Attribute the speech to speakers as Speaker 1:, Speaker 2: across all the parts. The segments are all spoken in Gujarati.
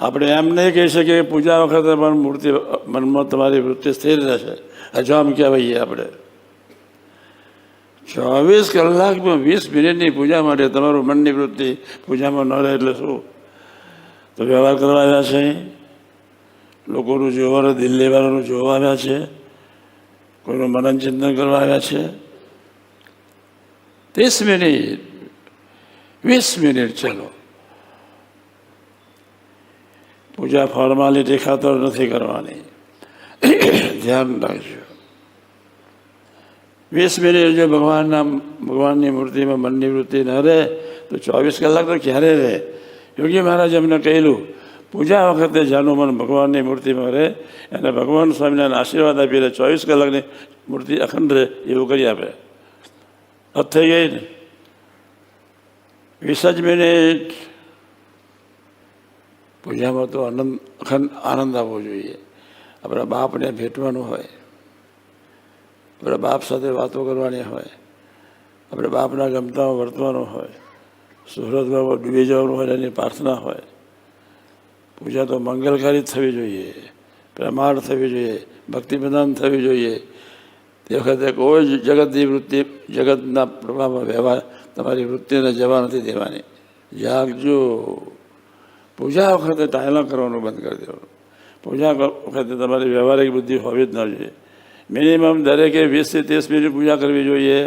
Speaker 1: આપણે એમ નહીં કહી શકીએ કે પૂજા વખતે પણ મૂર્તિ મનમાં તમારી વૃત્તિ સ્થિર રહેશે. અજામ કહેવાઈએ આપણે. ચોવીસ કલાકમાં વીસ મિનિટની પૂજા માટે તમારું મનની વૃત્તિ પૂજામાં ન રહે એટલે શું? તો વ્યવહાર કરવા આવ્યા છે. લોકોનું જોવાનું દિલ લેવાનું જોવા આવ્યા છે. કોઈનું મનન ચિંતન કરવા આવ્યા છે. ત્રીસ મિનિટ, વીસ મિનિટ ચલો. પૂજા ફોર્માલિટી ખાતર નથી કરવાની ધ્યાન રાખજો વીસ મિનિટ જો ભગવાનના ભગવાનની મૂર્તિમાં મનની વૃત્તિ ન રહે તો ચોવીસ કલાક તો ક્યારે રહે યોગી મહારાજ એમને કહેલું પૂજા વખતે જાનું મન ભગવાનની મૂર્તિમાં રહે અને ભગવાન સ્વામિનારાયણ આશીર્વાદ આપીને ચોવીસ કલાકની મૂર્તિ અખંડ રહે એવું કરી આપે હથ થઈ ગઈ ને વીસ જ મિનિટ પૂજામાં તો આનંદ અખંડ આનંદ આવવો જોઈએ. આપણા બાપને ભેટવાનું હોય. આપણા બાપ સાથે વાતો કરવાની હોય. આપણે બાપના ગમતામાં વર્તવાનું હોય. સુહૃદમાં ડૂબી જવાનું હોય એની પ્રાર્થના હોય. પૂજા તો મંગલકારી જ થવી જોઈએ. પ્રમાણ થવી જોઈએ. ભક્તિ પ્રદાન થવી જોઈએ. તે વખતે કોઈ જગતની વૃત્તિ, જગતના પ્રભાવમાં વ્યવહાર, તમારી વૃત્તિને જવા નથી દેવાની. જાગજો. પૂજા વખતે ટાયલા કરવાનું બંધ કરી દેવાનું પૂજા વખતે તમારી વ્યવહારિક બુદ્ધિ હોવી જ ન જોઈએ મિનિમમ દરેકે વીસથી ત્રીસ મિનિટ પૂજા કરવી જોઈએ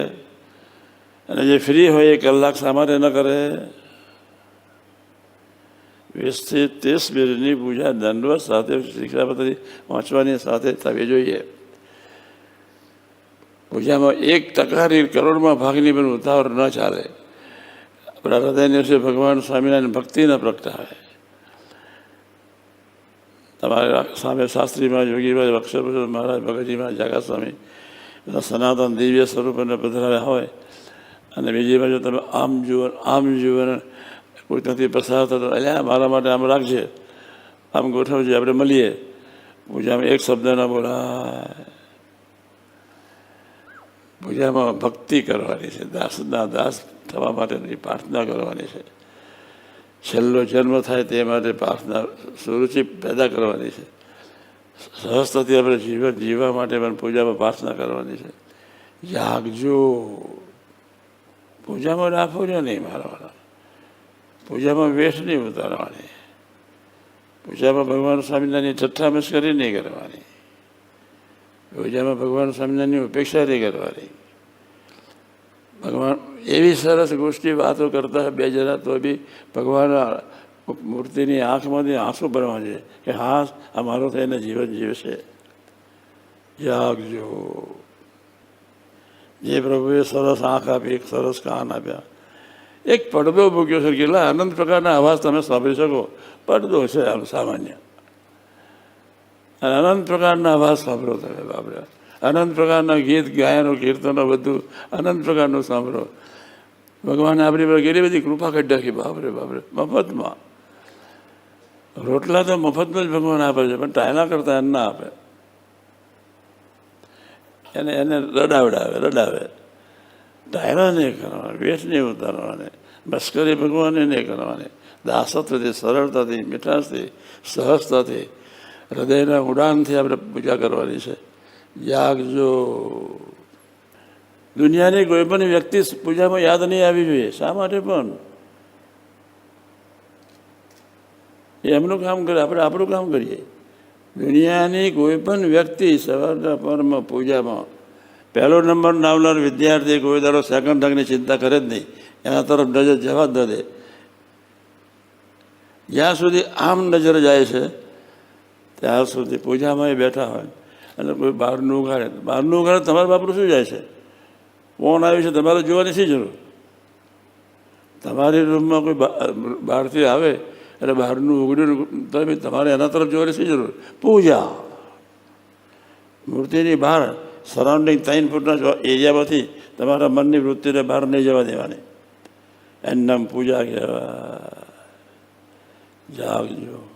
Speaker 1: અને જે ફ્રી હોય એ કલાક સામાન્ય ન કરે વીસથી ત્રીસ મિનિટની પૂજા દંડવત સાથે શિક્ષાપત્રી વાંચવાની સાથે થવી જોઈએ પૂજામાં એક ટકાની કરોડમાં ભાગની પણ ઉતાવળ ન ચાલે આપણા હૃદયની વિશે ભગવાન સ્વામિનારાયણ ભક્તિ ન પ્રગટાવે તમારા સામે શાસ્ત્રીમાં યોગીભાઈ અક્ષરભૂષણ મહારાજ ભગતજીમાં જાગા સ્વામી બધા સનાતન દિવ્ય સ્વરૂપને પધરાવ્યા હોય અને બીજી બાજુ તમે આમ જીવન આમ જીવન કોઈ ત્યાંથી પસાર થતો અલ્યા, મારા માટે આમ રાખજે. આમ ગોઠવજે. આપણે મળીએ. પૂજામાં એક શબ્દ ન બોલાય. પૂજામાં ભક્તિ કરવાની છે. દાસના દાસ થવા માટેની પ્રાર્થના કરવાની છે. છેલ્લો જન્મ થાય તે માટે પ્રાર્થના સુરુચિ પેદા કરવાની છે. સહજતાથી આપણે જીવન જીવવા માટે પણ પૂજામાં પ્રાર્થના કરવાની છે. જાગજો. પૂજામાં રાખોજો નહીં મારવાના. પૂજામાં વેઠ નહીં ઉતારવાની. પૂજામાં ભગવાન સ્વામિનારાયણની ઠઠ્ઠા કરી નહીં કરવાની. પૂજામાં ભગવાન સ્વામિનારાયણની ઉપેક્ષા નહીં કરવાની. ભગવાન એવી સરસ ગોષ્ઠી વાતો કરતા બે જણા તો બી ભગવાન મૂર્તિની આંખમાંથી આંસુ ભરવા છે કે હા, આ મારો થઈને જીવન જીવશે. જાગજો. જે પ્રભુએ સરસ આંખ આપી, એક સરસ કાન આપ્યા. એક પડદો મૂક્યો છે, કેટલા આનંદ પ્રકારના અવાજ તમે સાંભળી શકો. પડદો છે આમ સામાન્ય. અને અનંત પ્રકારના અવાજ સાંભળો તમે, બાપરે. અનંત પ્રકારના ગીત, ગાયનો, કીર્તનો બધું અનંત પ્રકારનું સાંભળો. ભગવાને આપણી પર કેટલી બધી કૃપા કરી નાખી. બાપરે બાપરે. મફતમાં. રોટલા તો મફતમાં જ ભગવાન આપે છે, પણ ટાયલા કરતા એમ ના આપે. એને એને રડાવડાવે, રડાવે. ડાયરા નહીં કરવાના, વેઠ નહીં ઉતારવાની. મસ્કરી ભગવાનને નહીં કરવાની. દાસત્વથી, સરળતાથી, મીઠાશથી, સહજતાથી, હૃદયના ઉડાનથી આપણે પૂજા કરવાની છે. જાગજો. દુનિયાની કોઈ પણ વ્યક્તિ પૂજામાં યાદ નહીં આવી જોઈએ. શા માટે પણ? એમનું કામ કરે આપણે આપણું કામ કરીએ. દુનિયાની કોઈ પણ વ્યક્તિ સવારના પરમાં પૂજામાં, પહેલો નંબર લાવનાર વિદ્યાર્થી કોઈ દારો સેકન્ડ રંગની ચિંતા કરે જ નહીં. એના તરફ નજર જવા જ ન દે. જ્યાં સુધી આમ નજર જાય છે, ત્યાં સુધી પૂજામાં બેઠા હોય. અને કોઈ બહારનું ઉગાડે બહારનું ઉગાડે તમારા બાપનું શું જાય છે? કોણ આવ્યું છે, તમારે જોવાની શી જરૂર? તમારી રૂમમાં કોઈ બહારથી આવે એટલે બહારનું ઉગડ્યું તમે તમારે એના તરફ જોવાની શી જરૂર? પૂજા. મૂર્તિની બહાર સરાઉન્ડિંગ ત્રણ ફૂટના એરિયામાંથી તમારા મનની વૃત્તિને બહાર નહીં જવા દેવાની. એનું નામ પૂજા કહેવા જાગજો.